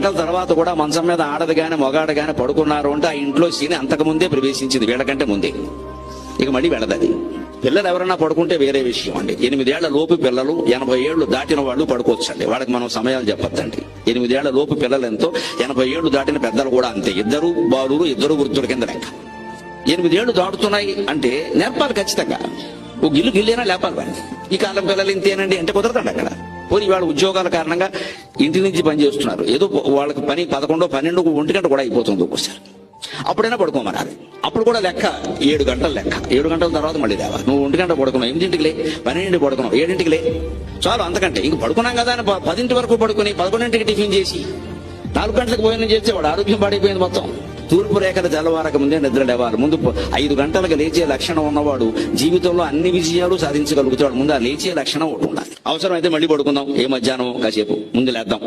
గంటల తర్వాత కూడా మంచం మీద ఆడది కానీ మొగాడు కానీ పడుకున్నారు అంటే ఆ ఇంట్లో సీని అంతకు ముందే ప్రవేశించింది వీళ్ళకంటే ముందే. ఇక మళ్ళీ వెళ్ళదది పిల్లలు ఎవరైనా పడుకుంటే వేరే విషయం అండి. ఎనిమిదేళ్ళ లోపు పిల్లలు ఎనభై ఏళ్ళు దాటిన వాళ్ళు పడుకోవచ్చండి. వాళ్ళకి మనం సమయాలు చెప్పొద్దండి. ఎనిమిదేళ్ళ లోపు పిల్లలు ఎంతో ఎనభై ఏళ్ళు దాటిన పెద్దలు కూడా అంతే. ఇద్దరు బాలురు ఇద్దరు వృద్ధుల కింద లెక్క. ఎనిమిదేళ్ళు దాటుతున్నాయి అంటే నేర్పాలి ఖచ్చితంగా. ఒక గిల్లు గిల్లేనా లేపాలి వాడిని. ఈ కాలం పిల్లలు ఇంతేనండి అంటే కుదరదండి అక్కడ. పోనీ వాళ్ళ ఉద్యోగాల కారణంగా ఇంటి నుంచి పని చేస్తున్నారు. ఏదో వాళ్ళకి పని పదకొండో పన్నెండు ఒంటి గంట కూడా అయిపోతుంది ఒక్కోసారి అప్పుడైనా పడుకోమన్నారు అప్పుడు కూడా లెక్క. ఏడు గంటల లెక్క. ఏడు గంటల తర్వాత మళ్ళీ లేవా నువ్వు ఒంటి గంట పడుకున్నావు ఎనిమిదింటికిలే పన్నెండింటికి పడుకున్నావు ఏడింటికిలే చాలు అంతకంటే. ఇంక పడుకున్నాం కదా అని పదింటి వరకు పడుకుని పదకొండింటికి టిఫిన్ చేసి నాలుగు గంటలకు భోజనం చేస్తే వాడు ఆరోగ్యం పాడైపోయింది మొత్తం. తూర్పు రేఖల జలవారక ముందే నిద్ర లేవాలి. ముందు ఐదు గంటలకు లేచే లక్షణం ఉన్నవాడు జీవితంలో అన్ని విజయాలు సాధించగలుగుతాడు. ముందు ఆ లేచే లక్షణం ఒకటి ఉండాలి. అవసరమైతే మళ్ళీ పడుకుందాం. ఏ మధ్యాహ్నం కాసేపు. ముందు లేద్దాం.